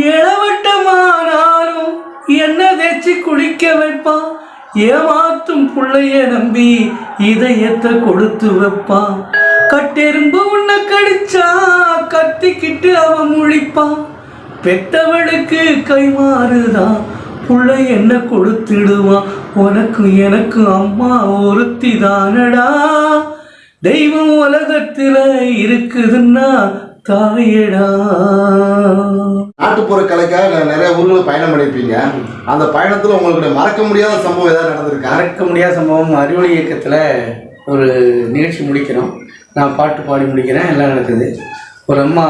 இளவட்டமானாலும் என்ன தேய்ச்சி குடிக்க வைப்பான் ஏமாத்தும் புள்ளைய நம்பி இதயத்தை கொடுத்து வைப்பான் கட்டெரும்பு உன்னை கடிச்சா கத்திக்கிட்டு அவன் முழிப்பான் பெத்தவளுக்கு கைமாறுதான் புள்ளை என்ன கொடுத்துடுவான் உனக்கு எனக்கு அம்மா ஒருத்தி தானடா தெய்வம் உலகத்தில் இருக்குதுன்னா தாயடா. நாட்டுப்புற கலைக்காக நிறைய ஊர்களுக்கு பயணம் பண்ணியிருப்பீங்க. அந்த பயணத்துல உங்களுக்கு மறக்க முடியாத சம்பவம் ஏதாவது நடந்திருக்கா? மறக்க முடியாத சம்பவம் அறிவொளி இயக்கத்தில் ஒரு நிகழ்ச்சி முடிக்கிறோம். நான் பாட்டு பாடி முடிக்கிறேன் எல்லாம் நடக்குது. ஒரு அம்மா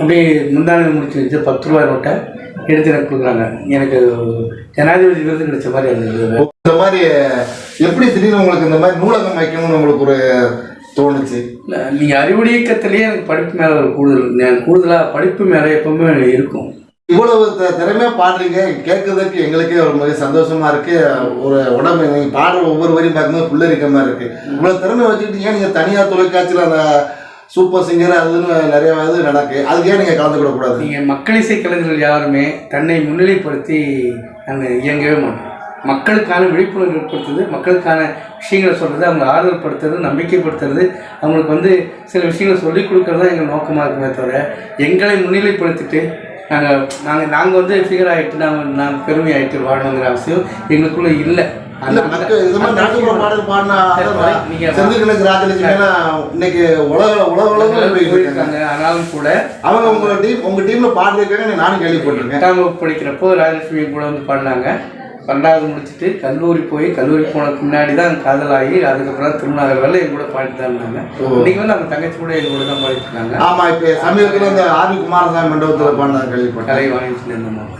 அப்படியே முந்தானது முடிச்சு வச்சு பத்து ரூபாய் நோட்டை எடுத்து எனக்கு கொடுக்குறாங்க. எனக்கு ஜனாதிபதி விருது கிடைச்ச மாதிரி இந்த மாதிரி எப்படி திடீர்னு உங்களுக்கு இந்த மாதிரி நூலகம் வைக்கணும்னு உங்களுக்கு ஒரு தோணுச்சு. நீங்கள் அறிவொளி இயக்கத்திலேயே எனக்கு படிப்பு மேலே கூடுதல் கூடுதலாக படிப்பு மேலே எப்பவுமே இருக்கும். இவ்வளவு த- திறமையா பாடுறீங்க கேட்கறதுக்கு எங்களுக்கே ஒரு மாதிரி சந்தோஷமா இருக்கு. ஒரு உடம்பு நீங்க பாடுற ஒவ்வொரு வரையும் பார்க்கும்போது புல்லரிக்க மாதிரி இருக்கு. இவ்வளவு திறமை வச்சுக்கிட்டு ஏன் நீங்க தனியார் தொலைக்காட்சியில் அந்த சூப்பர் சிங்கர் அதுன்னு நிறைய இது நடக்கு? அதுக்கு ஏன் நீங்க கலந்துக்கிட கூடாது நீங்கள் மக்கள் இசை கலைஞர்கள் யாருமே தன்னை முன்னிலைப்படுத்தி அந்த இயங்கவே மாட்டோம். மக்களுக்கான விழிப்புணர்வு ஏற்படுத்துறது மக்களுக்கான விஷயங்களை சொல்கிறது அவங்களை ஆறுதல் படுத்துறது நம்பிக்கைப்படுத்துறது அவங்களுக்கு வந்து சில விஷயங்களை சொல்லிக் கொடுக்கறது தான் எங்கள் நோக்கமாக இருக்குமே தவிர எங்களை முன்னிலைப்படுத்திட்டு நாங்கள் நாங்கள் நாங்கள் வந்து ஃபிகர் ஆகிட்டு நாங்கள் நாங்கள் பெருமை ஆகிட்டு வாழணுங்கிற அவசியம் எங்களுக்குள்ளே இல்லை. இன்னைக்கு உலக உலக உலகம் ஆனாலும் கூட அவங்க உங்க டீம் உங்க டீம்ல பாடிருக்காங்க நானும் கேள்விப்பட்டிருக்கேன். படிக்கிறப்போ ராஜலட்சுமி கூட வந்து பாடினாங்க. பன்னெண்டாவது முடிச்சுட்டு கல்லூரி போய் கல்லூரி போனதுக்கு முன்னாடி தான் காதலாகி அதுக்கப்புறம் திருமணம் வரல என் கூட பாடிட்டு தான் இருந்தாங்க இன்னைக்கு வந்து அவங்க தங்கச்சி கூட என் கூட தான் பாடிட்டு இருக்காங்க ஆமா இப்ப சமீபத்துல இந்த ஆர்வி குமாரசாமி மண்டபத்துல பாடினாங்க கேள்விப்பட்டேன். கலை வாங்கிட்டு இருந்தோம்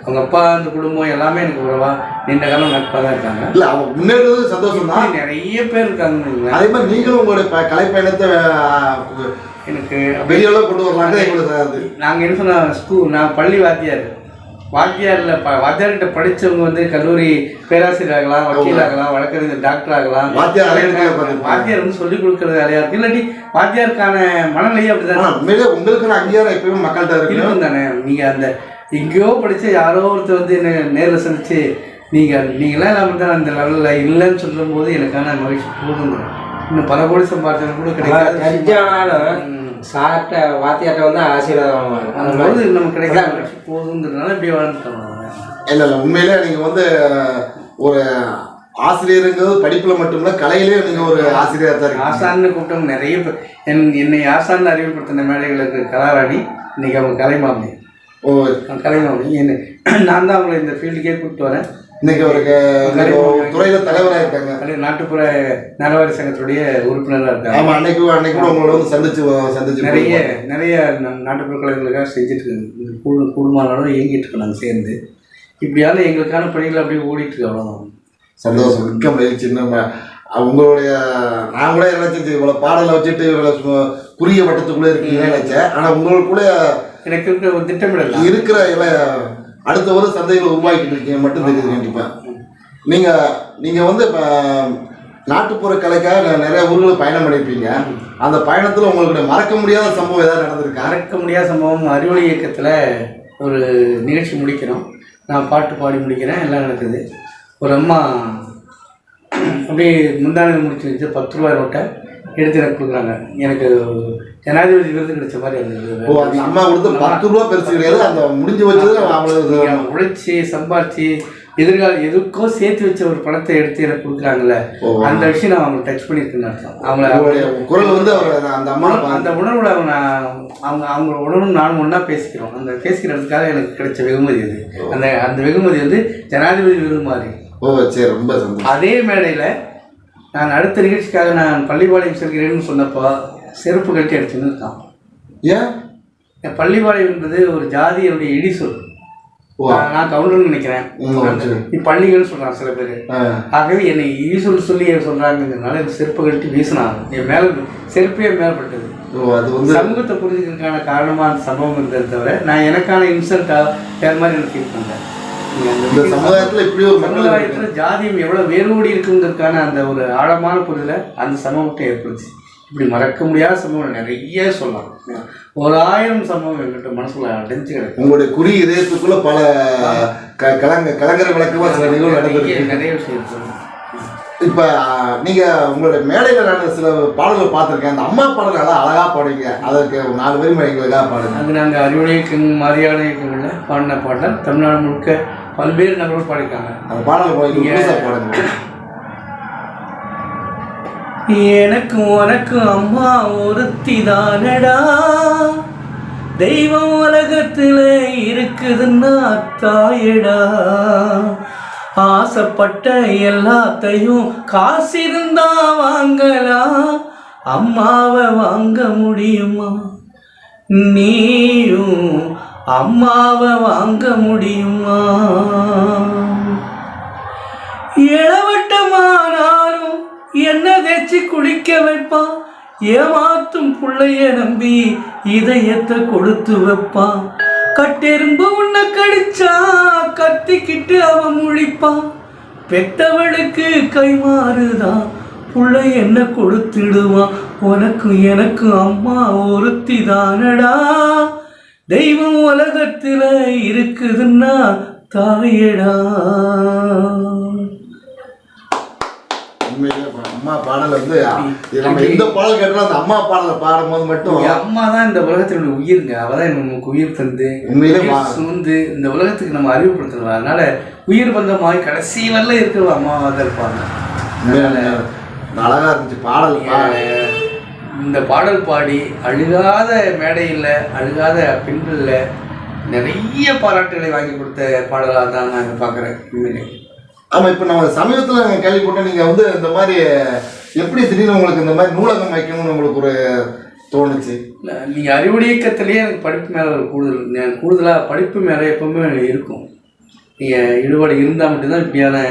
அவங்க அப்பா அந்த குடும்பம் எல்லாமே எனக்கு உறவா. நீண்ட காலம் நட்பாக தான் இருக்காங்க. இல்ல அவங்க முன்னேறது சந்தோஷம் தான் நிறைய பேர் இருக்காங்க அதே மாதிரி நீங்களும் உங்களுடைய ப- கலை பயணத்தை அஹ், எனக்கு அளவு கொண்டு வரலாங்க எங்களுக்கு நாங்கள் என்ன சொன்ன ஸ்கூல் நான் பள்ளி வாத்தியார். வாத்தியாரில் ப வாத்தியார்கிட்ட படித்தவங்க வந்து கல்லூரி பேராசிரியர் ஆகலாம் வக்கீல் ஆகலாம் வழக்கறிஞர் டாக்டர் ஆகலாம் வாத்தியார் வந்து சொல்லிக் கொடுக்கறது வேலையா இருக்கு இல்லாட்டி வாத்தியாருக்கான மனநிலையே அப்படிதான். உண்மையிலே உங்களுக்கு அங்கீகாரம் எப்பயுமே மக்கள்கிட்ட இருக்கு இருக்கும் தானே நீங்கள் அந்த எங்கேயோ படிச்ச யாரோ ஒருத்தர் வந்து என்ன நேரில் சந்திச்சு நீங்கள் நீங்களாம் இல்லாமல் தான் அந்த லெவலில் இல்லைன்னு சொல்லும்போது எனக்கான மகிழ்ச்சி போதுங்க இன்னும் பல கோடி சம்பாதிச்சது கூட கிடைக்காது. சார்ட்ட வாத்தியார்ட்ட வந்து ஆசீர்வாதம் வாங்குவாங்க. அந்த மாதிரி. நமக்கு கிடைக்காத போதுங்கிறதுனால இப்படியே வாழ்ந்துட்டோம் இல்ல இல்ல உண்மையிலே நீங்க வந்து ஒரு ஆசிரியருங்கிறது படிப்புல மட்டுமில்ல கலையிலேயே நீங்க ஒரு ஆசிரியரா தான் இருக்கீங்க. ஆசான்னு கூப்பிட்டவங்க நிறைய பேர். என் என்னை ஆசான்னு அறிவுப்படுத்தின மேடைகளுக்கு கலாராணி இன்னைக்கு அவங்க கலைமாமி. ஓ. கலைமாமி. என்ன நான் தான் அவங்களை இந்த ஃபீல்டுக்கே கூப்பிட்டு வரேன். இன்னைக்கு ஒரு துறையில தலைவரா இருக்காங்க. நாட்டுப்புற நலவாரி சங்கத்துடைய உறுப்பினராக இருக்காங்க. ஆமா அன்னைக்கு அன்னைக்கு கூட உங்களோட வந்து சந்திச்சு சந்திச்சு நிறைய நிறைய நாட்டுப்புற கலைஞர்களுக்காக செஞ்சுட்டு இந்த குழு குழுமானோட இயங்கிட்டு இருக்கோம் நாங்கள் சேர்ந்து. இப்படியால எங்களுக்கான பணிகள் அப்படியே ஓடிட்டு இருக்கு அவ்வளோதான் சந்தோஷம் மிக்க மகிழ்ச்சி. நம்ம உங்களுடைய நான் கூட நினைச்சது இவ்வளவு பாடலை வச்சுட்டு இவ்வளவு சு- குறுகிய வட்டத்துக்குள்ள இருக்கீங்கன்னு நினைச்சேன். ஆனா உங்களுக்குள்ள எனக்கு இருக்கிற ஒரு திட்டமிடல் இருக்கிற இல அடுத்த வருஷம் சந்தையில் உருவாக்கிட்டு இருக்கீங்க மட்டும் தெரியுது கண்டிப்பாக நீங்கள் நீங்கள் வந்து இப்போ நாட்டுப்புற கலைக்காக நிறைய ஊர்களுக்கு பயணம் பண்ணியிருப்பீங்க அந்த பயணத்தில் உங்களுக்கு மறக்க முடியாத சம்பவம் ஏதாவது நடந்திருக்கு? மறக்க முடியாத சம்பவம் அறிவொளி இயக்கத்தில் ஒரு நிகழ்ச்சி முடிக்கிறோம். நான் பாட்டு பாடி முடிக்கிறேன் எல்லாம் நடக்குது. ஒரு அம்மா அப்படியே முந்தானது முடிச்சு வச்சு பத்து ரூபாய் நோட்டை எடுத்து எனக்கு கொடுக்குறாங்க. எனக்கு ஜனாதிபதி விருது கிடைச்ச மாதிரி இருந்தது. ஓ அந்த அம்மா கொடுத்து பத்து ரூபா பெருசு கிடையாது. அந்த முடிஞ்சு வச்சது அவ்வளவு உழைச்சி சம்பாரிச்சு எதிர்கால எதுக்கோ சேர்த்து வச்ச ஒரு பணத்தை எடுத்து எனக்கு கொடுக்குறாங்கல்ல. அந்த விஷயம் நான் அவங்களை டச் பண்ணியிருக்கேன்னு அர்த்தம். அவங்கள குரல் வந்து அவர் அந்த அம்மா அந்த உணர்வுல அவங்க அவங்க அவங்க உணர்வும் நானும் ஒன்றா பேசிக்கிறோம். அந்த பேசிக்கிறதுக்காக எனக்கு கிடைச்ச வெகுமதி அது. அந்த அந்த வெகுமதி வந்து ஜனாதிபதி விருது மாதிரி. ஓ சரி ரொம்ப அதே மேடையில் நான் அடுத்த நிகழ்ச்சிக்காக நான் பள்ளிப்பாளையம் செல்கிறேன்னு சொன்னப்போ செருப்பு கட்டி அடிச்சுன்னு இருக்கான் ஏன்? என் பள்ளிப்பாளையம் என்பது ஒரு ஜாதியினுடைய இடி சொல். நான் கவுண்டர்னு நினைக்கிறேன். நீ பள்ளிகள்னு சொல்கிறான் சில பேர். ஆகவே என்னை ஈசொல் சொல்லி சொல்கிறாங்கிறதுனால இந்த செருப்பை கழட்டி வீசினாங்க. என் மேலே செருப்பே வந்து சமூகத்தை புரிஞ்சுக்கிறதுக்கான காரணமாக அந்த சம்பவம் இருந்ததை தவிர நான் எனக்கான இன்சல்ட்டாக வேறு மாதிரி எனக்கு ஃபீல் பண்ணேன் இந்த சமுதாயத்துல இப்படி ஒரு. சமுதாயத்தில் ஜாதியம் எவ்வளோ வேரோடி இருக்குங்கிறதுக்கான அந்த ஒரு ஆழமான புரிதலை அந்த சமூகத்தை ஏற்படுச்சு இப்படி மறக்க முடியாத சம்பவம் நிறைய சொல்லலாம். ஒரு ஆயிரம் சம்பவம் எங்கிட்ட மனசுல அடைஞ்சு கிடக்கு. உங்களுடைய குறி இதயத்துக்குள்ள பல கலங்க கலங்கர விளக்கமா சில நிகழ்வு நடந்திருக்கு. நிறைய விஷயம் இப்ப ஆஹ், நீங்க உங்களுடைய மேடையில நான் சில பாடல்கள் பார்த்திருக்கேன். அந்த அம்மா பாடல் நல்லா அழகா பாடுவீங்க. அதற்கு நாலு வரி எங்களுக்காக பாடுங்க. அது நாங்கள் அறிவுரை மாதிரியான இயக்கங்களில் பாடின பாடல் தமிழ்நாடு முழுக்க பல்வேறு நபர்கள் பாடியிருக்காங்க. அந்த பாடல் பாடுங்க. எனக்கு உனக்கு அம்மா ஒருத்தி தானடா தெய்வம் உலகத்துல இருக்குதுன்னா தாயடா. ஆசைப்பட்ட எல்லாத்தையும் காசு இருந்தா வாங்கலாம் அம்மாவை வாங்க முடியுமா? நீயும் அம்மாவை வாங்க முடியுமா? இளவட்டமானாலும் என் தேய்ச்சி குளிக்க வைப்பா. ஏமாத்தும் புள்ளைய நம்பி இதயத்தை கொடுத்து வைப்பா. கட்டெரும்பு உன்னை கடிச்சா கத்திக்கிட்டு அவன் முழிப்பான் பெத்தவளுக்கு கைமாறுதான் புள்ள என்ன கொடுத்துடுவான் உனக்கும் எனக்கு அம்மா ஒருத்தி தானடா தெய்வம் உலகத்துல இருக்குதுன்னா தாயடா உண்மையிலே பா- அம்மா பாடல் வந்து நம்ம எந்த பாடல் கேட்டாலும் அந்த அம்மா பாடலை பாடும்போது மட்டும் அம்மா தான் இந்த உலகத்தினுடைய உயிருங்க. அவ தான் நமக்கு உயிர் தந்து உண்மையிலே சுமந்து இந்த உலகத்துக்கு நம்ம அறிவுப்படுத்தணும் அதனால உயிர் பந்தமாய் கடைசி வரல இருக்கிற அம்மாவாக தான் இருப்பாங்க. அழகா இருந்துச்சு பாடல் இந்த பாடல் பாடி அழுகாத மேடையில் அழுகாத பெண்களில் நிறைய பாராட்டுகளை வாங்கி கொடுத்த பாடலாக தான் நான் பார்க்குறேன். உண்மையிலே. ஆமாம் இப்போ நம்ம சமீபத்தில் நாங்கள் கேள்விப்பட்டோம் நீங்கள் வந்து இந்த மாதிரி எப்படி திடீர்னு உங்களுக்கு இந்த மாதிரி நூலகம் வைக்கணும்னு உங்களுக்கு ஒரு தோணுச்சு? இல்லை நீங்கள் அறிவுடை இயக்கத்திலேயே எனக்கு படிப்பு மேலே ஒரு கூடுதல் கூடுதலாக படிப்பு மேலே எப்பவுமே இருக்கும். நீங்கள் ஈடுபாடு இருந்தால் மட்டும்தான் இப்படியான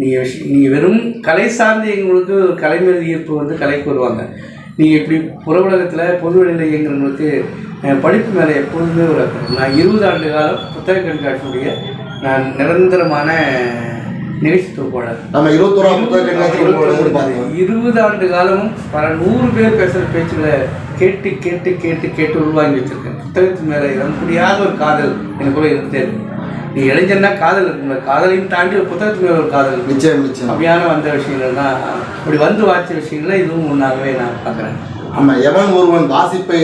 நீங்கள் விஷயம் நீங்கள் வெறும் கலை சார்ந்து எங்களுக்கு ஒரு கலை மீது ஈர்ப்பு வந்து கலைக்கு வருவாங்க. நீங்கள் இப்படி புற உலகத்தில் பொது வெளியில் இயங்குறவங்களுக்கு படிப்பு மேலே எப்பொழுதுமே ஒரு நான் இருபது ஆண்டு காலம் புத்தக கண்காட்சியுடைய நான் நிரந்தரமான நிகழ்ச்சி தொகுப்பாளர் நம்ம இருபத்தோராம் புத்தக கண்காட்சி உங்களுக்கு பார்த்தோம் இருபது ஆண்டு காலமும் பல நூறு பேர் பேசுகிற பேச்சுகளை கேட்டு கேட்டு கேட்டு கேட்டு உள்வாங்கி வச்சிருக்கேன். புத்தகத்து மேலே முடியாத ஒரு காதல் எனக்குள்ள இருக்கு. நீ இளைஞர்னா காதல் இருக்குங்க காதலையும் தாண்டி ஒரு புத்தகத்து மேலே ஒரு காதல் நிச்சயம் நிச்சயம். அப்படியான வந்த விஷயங்கள் தான் அப்படி வந்து வாய்ச்ச விஷயங்கள இதுவும் ஒன்றாகவே நான் பார்க்குறேன். ஆமா எவன் ஒருவன் வாசிப்பை.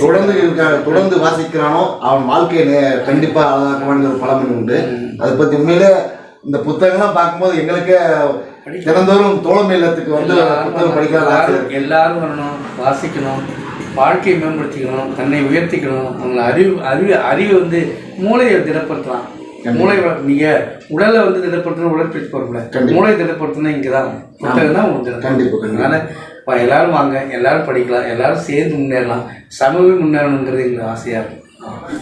தொடர்ந்து இருக்க தொடர்ந்து வாசிக்கிறானோ அவன் வாழ்க்கையை நே- கண்டிப்பா அழகாக்குவான்னு ஒரு பழமொழி உண்டு. அதை பத்தி உண்மையிலே இந்த புத்தகம்லாம் பார்க்கும்போது எங்களுக்கே தினந்தோறும் தோழமை இல்லத்துக்கு வந்து புத்தகம் படிக்கலாம் ஆசை எல்லாரும் வரணும் வாசிக்கணும் வாழ்க்கையை மேம்படுத்திக்கணும் தன்னை உயர்த்திக்கணும் அவங்க அறிவு அறிவு அறிவு வந்து மூளையை திடப்படுத்தலாம். மூளை வ- நீங்க உடலை வந்து திடப்படுத்தணும் உடற்பயிற்சி கண்டிப்பா. மூளை திடப்படுத்தணும் இங்கே தான் புத்தகம் தான் உங்களுக்கு கண்டிப்பா, கண்டிப்பா. அதனால எல்லாரும் வாங்க எல்லாரும் படிக்கலாம் எல்லாரும் சேர்ந்து முன்னேறலாம். சமூகம் முன்னேறணுங்கிறது எங்களுக்கு ஆசையா இருக்கும்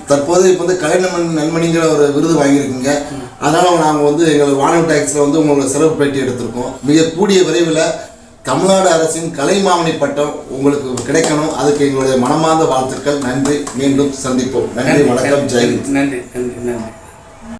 தற்போது இப்போ வந்து கலை நண்பன் நண்பனிங்கிற ஒரு விருது வாங்கியிருக்கீங்க. அதனால நாங்கள் வந்து எங்கள் வானொலி டாக்ஸில் வந்து உங்களோட சிறப்பு பேட்டி எடுத்திருக்கோம். மிக கூடிய விரைவில் தமிழ்நாடு அரசின் கலைமாமணி பட்டம் உங்களுக்கு கிடைக்கணும். அதுக்கு எங்களுடைய மனமார்ந்த வாழ்த்துக்கள். நன்றி. மீண்டும் சந்திப்போம். நன்றி. வணக்கம். ஜெயந்த் நன்றி. நன்றி. நன்றி.